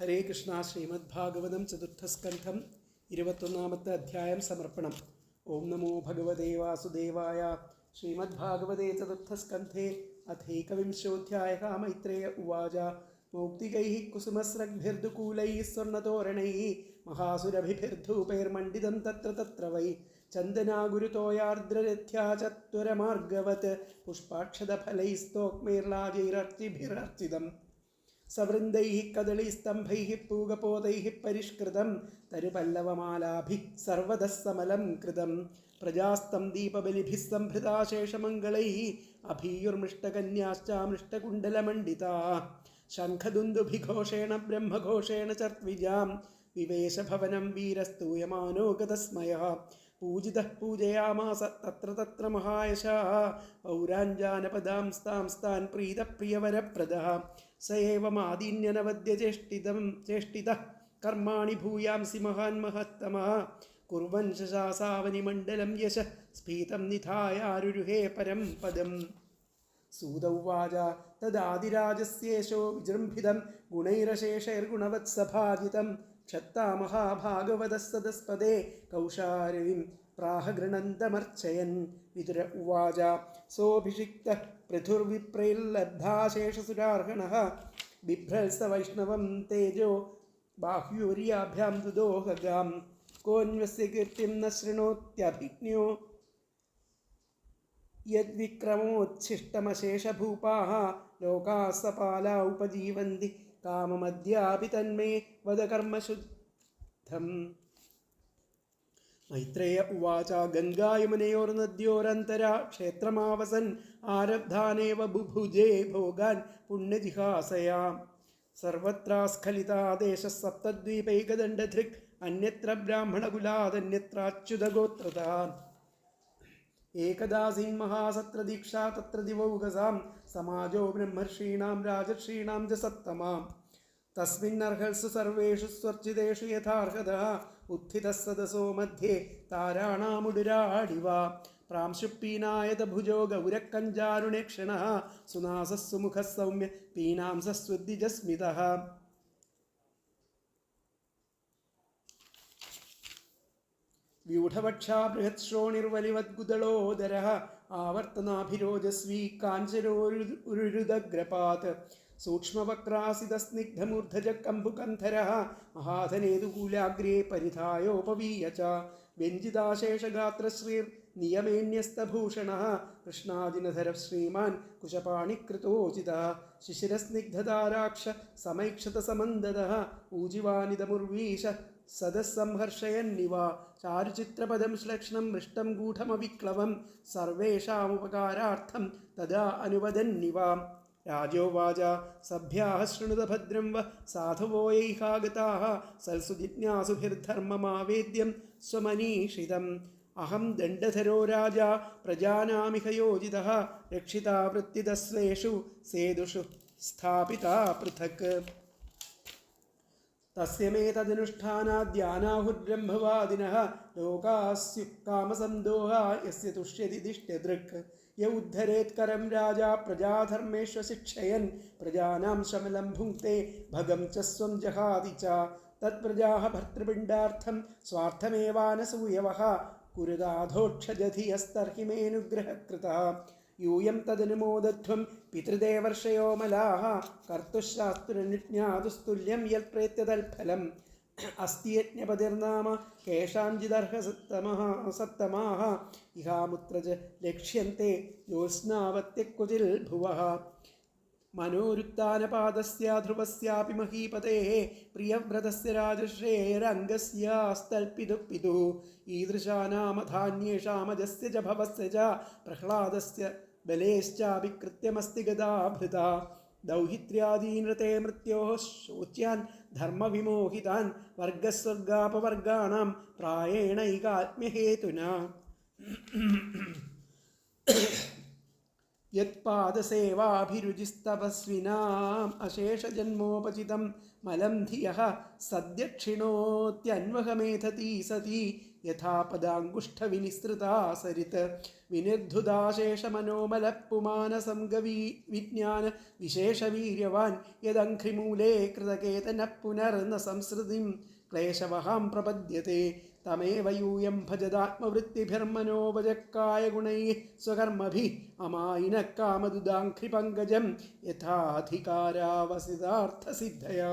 ഹരേ കൃഷ്ണ ശ്രീമദ് ഭാഗവതം ചതുർത്ഥസ്കന്ധം ഇരുപത്തൊന്നാമത്തെ അധ്യായം സമർപ്പണം. ഓം നമോ ഭഗവതേ വാസുദേവായ. ശ്രീമദ് ഭാഗവതേ ചതുർത്ഥസ്കന്ധേ അഥൈകവിംശോധ്യായ മൈത്രേയ ഉവാച. മൗക്തികൈ കുസുമസ്രഗ്ഭിർദുകൂലൈ സ്വർണതോരണൈ. മഹാസുരഭിർധൂപൈർമണ്ഡിതം തത്ര തത്ര വൈ. ചന്ദനാഗുരുതോയാർദ്രരഥ്യാ ചത്വരമാർഗവത് സവൃന്ദൈः കദളീസ്തംഭൈः പൂകപോതൈ പരിഷ്കൃതം തരുപല്ലവമാലാഭി സർവതസ്സമലം സമലം കൃതം പ്രജാസ്തം ദീപബലിഭി സംഭൃതാശേഷമംഗളൈ അഭീയുർമിഷ്ടകന്യാശ്ചാമൃഷ്ടകുണ്ടലമണ്ഡിതാ ശംഖദുന്ദുഭിഘോഷേണ ബ്രഹ്മഘോഷേണ ചർദ്വിജാം വിവേശഭവനം വീരസ്തൂയമാനോ ഗതസ്മയः പൂജിത പൂജയാമാസ തത്ര തത്ര മഹായശ പൗരാഞ്ജാനപദാംസ്താംസ്താൻ പ്രീതപ്രിയവരപ്രദ സ ഏവമാദീന്യനവദ്യചേഷ്ടിതം ചേഷ്ടിത കർമാണി ഭൂയാംസി മഹാൻ മഹത്തമ കുറവൻ ശശാസാവനി മണ്ഡലം യശ സ്ഫീതം നിധായാരുരുഹേ പരം പദം. സൂതൗവാച തദാതിരാജസ്യേശോ വിജൃംഭിതം ഗുണൈരശേഷൈർഗുണവത്സഭാജിതം ക്ഷത്താമഹാഭാഗവതസ്തതസ്പദേ കൗശാരവിം പ്രാഹഗൃണന്തമർച്ചയൻ. വിതുര ഉവാച. സോഭിഷിക്ത പൃഥുർവിപ്രൈല്ലബ്ധാശേഷസുരാർഹണ ബിഭ്രൽസ വൈഷ്ണവം തേജോ ബാഹ്യൂര്യാഭ്യാം ദുദോഹഗാം കോന്വസ്യ കീർത്തിം ന ശൃണോത്യഭിജ്ഞോ. യദ്വിക്രമോച്ഛിഷ്ടമശേഷഭൂപാ ലോകാസപാല ഉപജീവന്തി കാമമദ്യാപി തന്മേ വധകർമ്മശുദ്ധം മൈത്രേയ ഉവാച ഗംഗായമുനയോർനദ്യോരന്തരാ ക്ഷേത്രമാവസൻ ആരബ്ധാനേവ ബുഭുജേ ഭോഗാൻ പുണ്യജിഹാസയാ സർവത്രാസ്ഖലിതാ ദേശസപ്തദ്വീപൈകദണ്ഡധൃക് അന്യത്ര ബ്രാഹ്മണകുലാതന്യത്രാച്യുതഗോത്രതാ ഏകദാസീൻ മഹാസത്രദീക്ഷാ തത്ര ദിവസാം സമാജോ ബ്രഹ്മർഷീണാം രാജർഷീണാം ച സത്തമാം തസ്മിന്നർഹസു സർവേഷു സ്വർജിതേഷു യഥാർഹത ഉത്ഥിത സദസോ മധ്യേ താരാണാമുടുരാടിവ പ്രാംശുപ്പീനായത ഭുജോ ഗൗരക്കഞ്ചാരുണേക്ഷണ സുനാസസ്സുമുഖ സൗമ്യ പീനാംസസ്വദ്ജസ്മിത വ്യൂഢപക്ഷാ ബൃഹത്ശ്രോണിർവലിവദ്ഗുദളോദര ആവർത്തനാഭിരോജസ്വീ കാഞ്ചരോരുരുദഗ്രപാത് സൂക്ഷ്മവക്രാസിതസ്നിഗ്ധമൂർധജക്കമ്പുകന്ധര മഹാധനേതുകൂലാഗ്രേ പരിധായോപവീയ ച വ്യഞ്ജിതാശേഷഗാത്രശ്രീർ നിയമേന്യസ്തഭൂഷണ കൃഷ്ണാദിനധര ശ്രീമാൻ കുശപാണികൃതോചിത ശിശിരസ്നിഗ്ധതാരാക്ഷ സമൈക്ഷത സമന്തത ഊജിവാനിതമുർവീശ സദസ്സംഹർഷയന്നിവ. ചാരുചിത്രപദം ശ്ലക്ഷണം മൃഷ്ടം ഗൂഢമവിക്ലവം. സർവേഷാമുപകാരാർത്ഥം തഥാ അനുവദന്നിവ. രാജോവാച. സഭ്യാഹ ശൃണുതഭദ്രം വ. സാധുവോയൈഹാഗതാഹ. സൽസുജിജ്ഞാസുഭിർധർമ്മമാവേദ്യം സ്വമനീഷിതം. അഹം ദണ്ഡധരോ രാജ. പ്രജാനാമിഹയോജിത. രക്ഷിതാവൃത്തിതസ്വേഷു സേതുഷു. സ്ഥാപിത പൃഥക്. योजितः रक्षिता वृत्तिदस्वेषु सेदुषु स्थापिता पृथक् तस्य मे तदनुष्ठानाद्यानाहुर्ब्रह्मवादिनः लोकास्यु कामसन्दोहा, यस्य तुष्यति दिष्ट्यदृक् य उद्धरेत्करं राजा प्रजाधर्मेष्वशिक्षयन् प्रजानां शमलं भुङ्क्ते भगं च स्वं जहाति च। तत्प्रजाः भर्तृपिण्डार्थं स्वार्थमेवानसूयवः कुरुदाधोक्षजधियस्तर्हि मेऽनुग्रहकृतः। यूयं तदनुमोदध्वं पितृदेवर्षयो मलाः कर्तुशास्त्रनिज्ञातुस्तुल्यं यत्प्रेत्यतल्फलम् अस्ति यज्ञपतिर्नाम केषाञ्चिदर्हसत्तमः सत्तमाः इहामुत्र च लक्ष्यन्ते ज्योत्स्नावत्यक्वचिल् भुवः मनोरुत्तानपादस्य ध्रुवस्यापि महीपतेः प्रियव्रतस्य राजश्रेयरङ्गस्यास्तल्पितुः पितुः ईदृशानामधान्येषामजस्य च भवस्य च प्रह्लादस्य ബലേശ്ചാപി കൃത്യമസ്തിഗതാഭൃത ദൗഹിത്ര്യാദീനൃത്തെ മൃത്യോ ശോച്യാൻ ധർമ്മവിമോഹിതാൻ വർഗസ്വർഗാപവർഗാണാം പ്രായേണൈകാത്മ്യഹേതുന. യത്പാദസേവാഭിരുചിസ്തപസ്വിനാം അശേഷജന്മോപചിതം മലം ധിയ സദ്യക്ഷിണോത്യന്വഹമേധതി സതി യഥാ പദാങ്കുഷ്ഠവിനിസൃതാ സരിത് വിനിർധുദാശേഷമനോമലപ്പുമാനസം ഗവീ വിജ്ഞാന വിശേഷവീര്യവാൻ യദംഘ്രിമൂലേ കൃതകേതന പുനർന്ന സംസൃതിം ക്ലേശവഹാം പ്രപദ്യത്തെ തമേവ യൂയം ഭജതാത്മവൃത്തിഭിർമനോവചക്കായ ഗുണൈ സ്വകർമ്മഭി അമായിന കാമദുദാംഘ്രിപങ്കജം യഥാധികാരാവസിതാർത്ഥസിദ്ധയാ.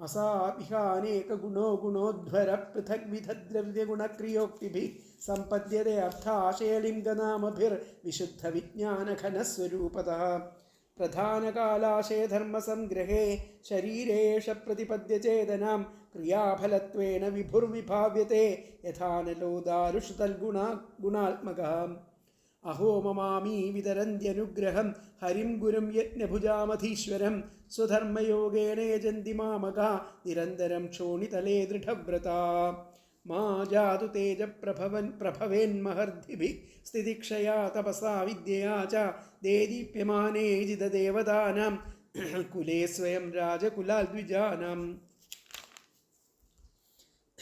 അസാഹാനേകുണോ ഗുണോധ്വര പൃഥഗ്വിധദ്രവ്യഗുണക്രിയോക്തിഭി സമ്പദ്യത്തെ അർത്ഥാശയലിംഗനാമഭിർവിശുദ്ധവിജ്ഞാനഘനസ്വരൂപത പ്രധാനകാലാശയധർമ്മസംഗ്രഹേ ശരീരേഷ പ്രതിപദ്യചേതനം ക്രിയാഫലത്വേന വിഭുർവിഭാവ്യത്തെ യഥാനലോ ദാരുഷു തൽഗുണാ ഗുണാത്മക. അഹോ മമാമീ വിതരന്ത്യനുഗ്രഹം ഹരിം ഗുരും യജ്ഞഭുജാമധീശ്വരം സ്വധർമ്മയോഗേന യജന്തി മാമക നിരന്തരം ക്ഷോണിതലേ ദൃഢവ്രത. മാ ജാതു തേജ പ്രഭവൻ പ്രഭവേന്മഹർദ്ധിഭി സ്ഥിതിക്ഷയാ തപസാ വിദ്യയാ ച ദേദീപ്യമാനേ ജിതദേവതാനാം കുലേ സ്വയം രാജകുലാൽ ദ്വിജാനാം.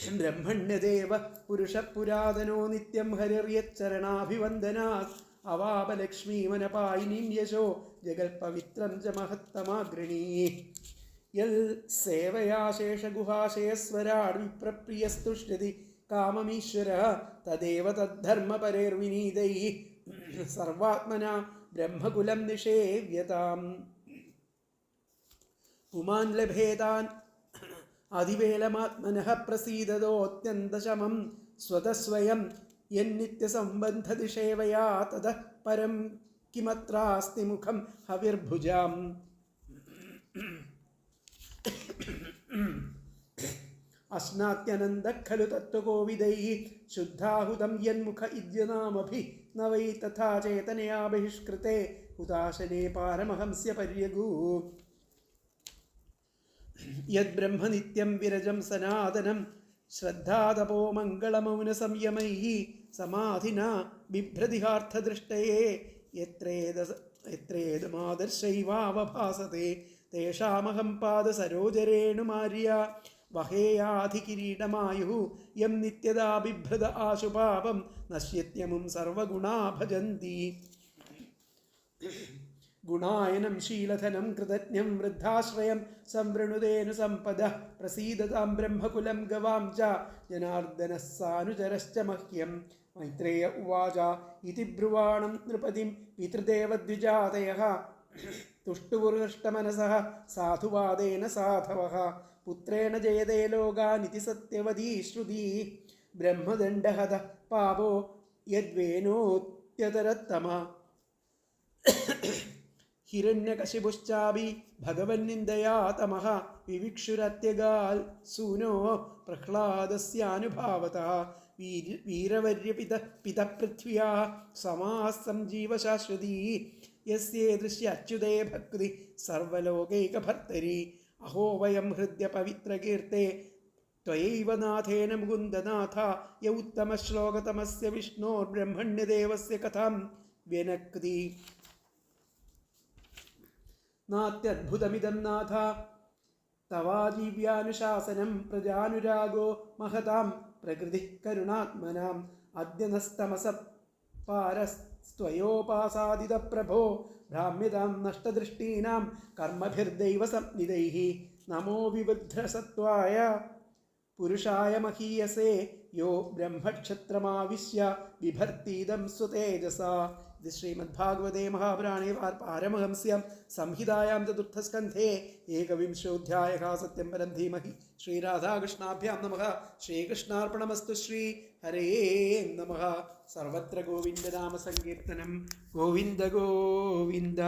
ബ്രഹ്മണ്യദേവ പുരുഷപുരാതനോ നിത്യം ഹരിർയച്ചരണാഭിവന്ദനാത് അവാപലക്ഷ്മീമനപായിനീം യശോ ജഗൽപവിത്രം ച മഹത്തമാഗ്രണീ. യൽ സേവയാശേഷഗുഹാശയസ്വരാട് വിപ്രപ്രിയസ്തുഷ്യതി കാമമീശ്വര തദേവ തദ്ധർമ്മപരേർവിനീതൈ സർവാത്മന ബ്രഹ്മകുലം നിഷേവ്യതാം. പുമാൻ ലഭേതാൻ അതിവേലമാത്മനഃ പ്രസീദതോത്യന്തശമം സ്വതസ്വയം യന്നിത്യസംബന്ധദിഷേവയാ തത പരം കിമത്രാസ്തി മുഖം ഹവിർഭുജാം. അസ്നാത്യനന്ദ ഖലു തത്വകോവിദൈ ശുദ്ധാഹുതം യന്മുഖ ഇദ്യനാമഭി ന വൈ തഥാ ചേതനയാ ബഹിഷ്കൃത്തെ ഉദാശനേ പാരമഹംസ്യ പര്യഗൂ യദ്ബ്രഹ്മനിത്യം വിരജം സനാതനം. ശ്രദ്ധാതപോ മംഗളമൗന സംയമൈ സമാധിന ബിഭ്രതിഹാർത്ഥദൃഷ്ടയേ. എത്രേത എത്രേതമാദർശൈവാവഭാസത്തെ തേഷാമഹം പാദസരോജരേണുമാര്യ. വഹേയാധികിരീടമായു യം നിത്യതാ ബിഭ്രത ആശുപാപം. നശ്യത്യമും സർവഗുണാ ഭജന്തി ഗുണായനം ശീലധനം കൃതജ്ഞം വൃദ്ധാശ്രയം സംവൃണുതേനു സമ്പദ പ്രസീദതാം ബ്രഹ്മകുലം ഗവാം ച ജനാർദ്ദന സാനുചരശ്ച മഹ്യം. മൈത്രേയ ഉവാച ഇതി ബ്രുവാണം നൃപതിം പിതൃദേവദ്വിജാതയ. തുഷ്ടുപുരുഷ്ടമനസഃ സാധുവാദേന സാധവः. പുത്രേണ ജയതേ ലോകാനിതി സത്യവതീ ശ്രുതി. ബ്രഹ്മദണ്ഡഹത പാപോ യദ്വേനോത്യതരത്തമ. ഹിരണ്യകശിപുശ്ചാപി ഭഗവന്നിന്ദയാ തമഃ വിവിക്ഷുരത്യഗാൽ സൂനോ പ്രഹ്ലാദസ്യാനുഭാവത വീര വീരവര്യപിത പിതപൃഥ്വ്യാ സമാസം ജീവശാശ്വതീ യസ്യേദൃശ്യ അച്യുതേ ഭക്തി സർവലോകൈകഭർത്തരി അഹോ വയം ഹൃദ്യ പവിത്രകീർത്തെ त्वयैव नाथेन मुकुन्दनाथ य उत्तमश्लोकतमस्य विष्णोर्ब्रह्मण्यदेवस्य कथां व्यनक्ति നാത്യദ്ഭുതമിതം നാഥ തവാജീവ്യാനുശാസനം പ്രജാനുരാഗോ മഹതാം. പ്രകൃതി കരുണാത്മനാം. അദ്യനസ്തമസ പാരസ്ത്വയോപാസാദിത പ്രഭോ ഭ്രാമ്യതാം നഷ്ടദൃഷ്ടീനാം. കർമ്മഭിർദൈവ സംനിധൈः നമോ വിവൃദ്ധസത്വായ. പുരുഷായ മഹീയസേ. യോ ബ്രഹ്മക്ഷത്രമാവിശ്യ. വിഭർത്തീതം സ്വതേജസാ ഇത് ശ്രീമദ്ഭാഗവതേ മഹാപുരാണേ പാരമഹംസ്യം സംഹിതായാം ചതുർത്ഥസ്കന്ധേ ഏകവിംശോധ്യായ സത്യം പരം ധീമഹി. ശ്രീരാധാകൃഷ്ണാഭ്യാം നമ. ശ്രീകൃഷ്ണാർപ്പണമസ്തു ശ്രീ ഹരേ നമ. സർവത്ര ഗോവിന്ദനാമസങ്കീർത്തനം ഗോവിന്ദ ഗോവിന്ദ.